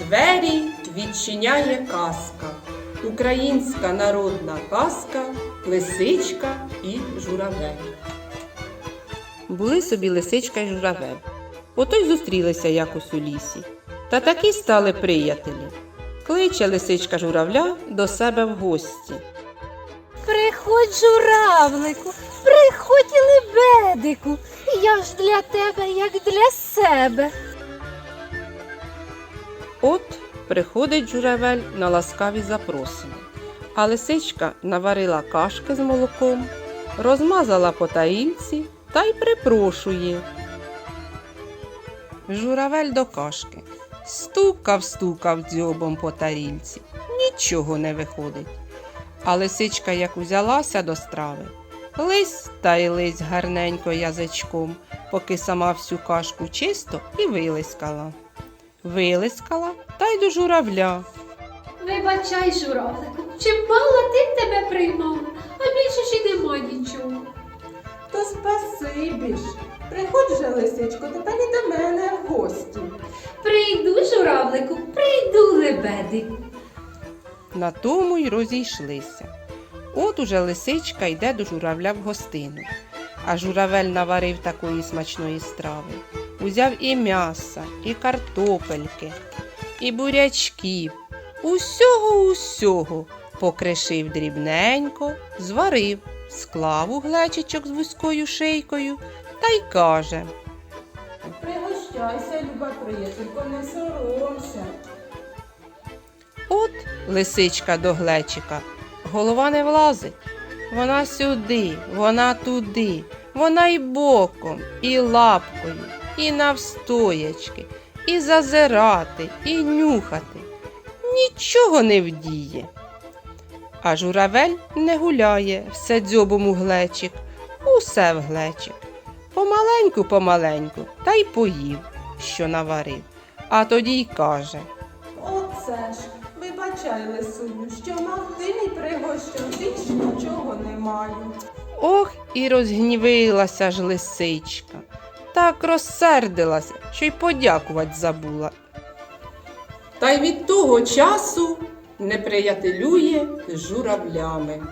Двері відчиняє казка. Українська народна казка Лисичка і журавель. Були собі лисичка і журавель. Ото й зустрілися якось у лісі. Та такі стали приятелі. Кличе лисичка журавля до себе в гості. Приходь, журавлику, приходь, лебедику, я ж для тебе, як для себе. От приходить журавель на ласкаві запросини. А лисичка наварила кашки з молоком, розмазала по тарілці та й припрошує. Журавель до кашки. Стукав, стукав дзьобом по тарілці. Нічого не виходить. А лисичка як узялася до страви, лись та й лись гарненько язичком, поки сама всю кашку чисто і вилискала. Вилискала та й до журавля. Вибачай, журавлику, чи мало ти тебе приймала, а більше ж і нема нічого. То спасибі ж. Приходь же, лисичко, тепер і до мене в гості. Прийду, журавлику, прийду, лебедику. На тому й розійшлися. От уже лисичка йде до журавля в гостину. А журавель наварив такої смачної страви. Узяв і м'яса, і картопельки, і бурячків. Усього усього покришив дрібненько, зварив, склав у глечичок з вузькою шийкою та й каже. Пригощайся, люба приятелько, не соромся. От лисичка до глечика. Голова не влазить. Вона сюди, вона туди, вона і боком, і лапкою, і навстоячки, і зазирати, і нюхати. Нічого не вдіє. А журавель не гуляє, все дзьобом у глечик, усе в глечик. Помаленьку, помаленьку, та й поїв, що наварив. А тоді й каже. Оце ж, вибачай, лисуню, що мав ти мій пригощу, більш нічого не маю. Ох, і розгнівилася ж лисичка. Так розсердилася, що й подякувати забула. Та й від того часу не приятелює журавлями.